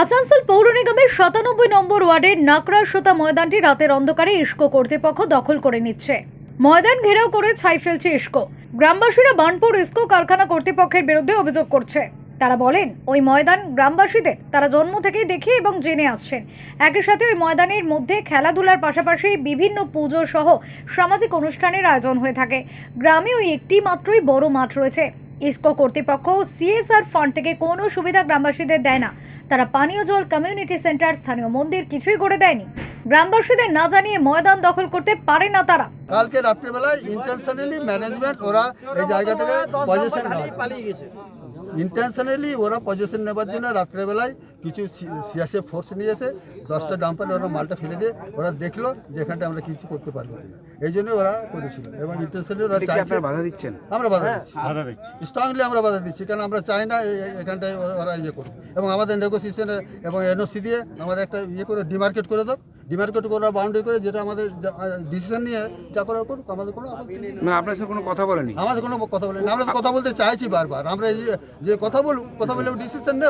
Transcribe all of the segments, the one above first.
আসানসোল পৌর নিগমের সাতানব্বই নম্বর ওয়ার্ডের নাকড়াসোতা ময়দানটি রাতের অন্ধকারে ইস্কো কর্তৃপক্ষ দখল করে নিচ্ছে। ময়দান ঘেরাও করে ছাই ফেলছে ইস্কো। গ্রামবাসীরা বানপুর ইস্কো কারখানা কর্তৃপক্ষের বিরুদ্ধে অভিযোগ করছে। তারা বলেন, ওই ময়দান গ্রামবাসীদের, তারা জন্ম থেকেই দেখে এবং জেনে আসছেন। একই সাথে ওই ময়দানের মধ্যে খেলাধুলার পাশাপাশি বিভিন্ন পুজো সহ সামাজিক অনুষ্ঠানের আয়োজন হয়ে থাকে। গ্রামে ওই একটি মাত্রই বড় মাঠ রয়েছে। ইসকো কর্তৃপক্ষ সিএসআর ফান্ড থেকে কোনো সুবিধা গ্রামবাসীদের দেয় না। তারা পানীয় জল কমিউনিটি সেন্টার, স্থানীয় মন্দির কিছুই করে দেয়নি। গ্রামবাসীদের না জানিয়ে ময়দান দখল করতে পারে না তারা। কালকে রাত্রিবেলায় ইন্টেনশনালি ম্যানেজমেন্ট ওরা এই জায়গাটাকে পজিশন ইন্টেনশনালি ওরা পজিশন নেবার জন্য রাত্রেবেলায় কিছু সিএসএফ ফোর্স নিয়ে এসে দশটা ডাম্পারে ওরা মালটা ফেলে দিয়ে ওরা দেখল যে এখানটা আমরা কিছু করতে পারব না এই জন্য ওরা করেছিল এবং ইন্টেনশনালি ওরা চাইছে। বাধা দিচ্ছেন? আমরা বাধা দিচ্ছি। স্ট্রংলি আমরা বাধা দিচ্ছি কারণ আমরা চাই না এখানটায় ওরা ইয়ে করুক। এবং আমাদের নেগোসিয়েশনে এবং এনওসি দিয়ে আমাদের একটা ইয়ে করে ডিমার্কেট করে দাও। ডিমার্কেট করে বাউন্ডারি করে যেটা আমাদের ডিসিশন নিয়ে যা করার করুক আমাদের কোনো মানে আপনার সাথে কোনো কথা বলেনি? আমাদের কোনো কথা বলেনি। আমরা তো কথা বলতে চাইছি বারবার। আমরা যে- কথা বলুক কথা বলে ডিসিশন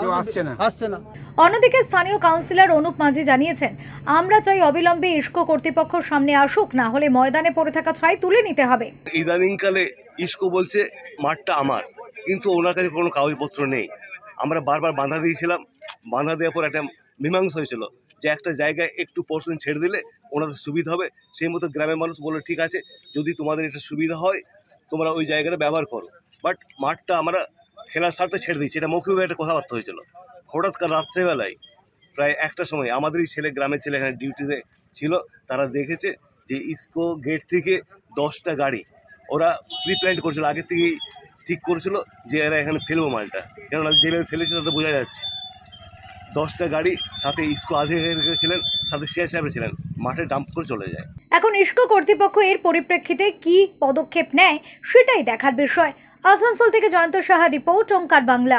কেউ আসছে না। আসছে না। অন্যদিকে স্থানীয় কাউন্সিলর অনুপ মাঝি জানিয়েছেন আমরা চাই অবিলম্বে ইসকো কর্তৃপক্ষ সামনে আসুক না হলে ময়দানে পড়ে থাকা ছাই তুলে নিতে হবে। ইদানিংকালে ইস্কো বলছে মাঠটা আমার। কিন্তু ওনার কাছে কোনো কাগজপত্র নেই। আমরা বারবার বাধা দিয়েছিলাম। বাধা দেওয়ার পর একটা মীমাংসা হয়েছিল যে একটা জায়গায় একটু পোর্শন ছেড়ে দিলে ওনাদের সুবিধা হবে। সেই মতো গ্রামের মানুষ বলল, ঠিক আছে, যদি তোমাদের এটা সুবিধা হয়, তোমরা ওই জায়গাটা ব্যবহার করো। বাট মাঠটা আমরা খেলার স্বার্থে ছেড়ে দিচ্ছি এটা মৌখিকভাবে একটা কথাবার্তা হয়েছিল। হঠাৎ কাল রাত্রেবেলায় প্রায় একটা সময় আমাদেরই ছেলে, গ্রামের ছেলে এখানে ডিউটিতে ছিল, তারা দেখেছে যে ইসকো গেট থেকে দশটা গাড়ি ওরা প্রি প্ল্যান করেছিল, আগে থেকেই ঠিক করেছিল যে এরা এখানে ফেলব মালটা। কেননা, যেভাবে ফেলেছে তাতে বোঝা যাচ্ছে। দশটা গাড়ি সাথে ইস্কো আধিকারিক ছিলেন, সাথে সিআই সাহেব ছিলেন, মাঠে ডাম্প করে চলে যায়। এখন ইস্কো কর্তৃপক্ষ এর পরিপ্রেক্ষিতে কি পদক্ষেপ নেয়, সেটাই দেখার বিষয়। আসানসোল থেকে জয়ন্ত সাহা রিপোর্ট, ওঙ্কার বাংলা।